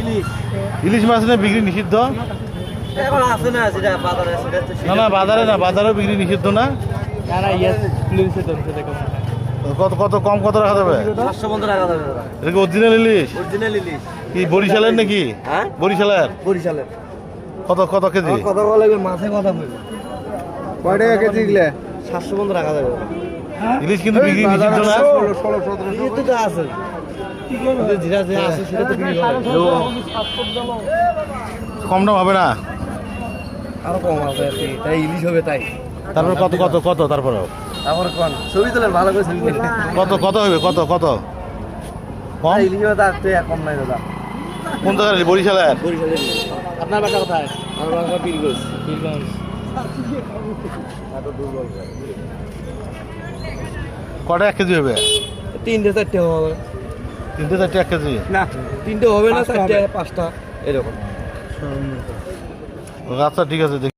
ইলিশ। ইলিশ মাছ না বিক্রি নিষিদ্ধ? এখন না বাজারে না না বাজারে না বাজারেও বিক্রি নিষিদ্ধ না? কত কত কম কত রাখা যাবে? এটা অরিজিনাল ইলিশ? কি বরিশালের নাকি? হ্যাঁ? বরিশালের? বরিশালের। কত কত কেজি? কথা বলা লাগবে মাছে কথা বলবে। কয় টাকা কেজি সাতশো পনেরো টাকা দেবে ইলিশ কিন্তু বিক্রি নিষিদ্ধ না। তো তো আছে। তো কম দাম হবে না? আরও কম আছে তাই ইলিশ হবে তাই। তারপর কত কত কত তারপরেও তারপর কোন? ছবি তোলেন ভালো করে ছবি তোলেন। কত কত হবে কত কত? কম? ইলিশ হবে তার তো কম নাই দাদা। কোন ইলিশ? বরিশালের? বরিশালের আপনার বাসা কোথায়? আমার বাসা বীরগঞ্জ বীরগঞ্জ এত দুর্বল। কটা এক কেজি হবে? তিনটে চারটে হবে তিনটে চারটে এক কেজি? না তিনটে হবে না চারটে পাঁচটা এরকম। আচ্ছা ঠিক আছে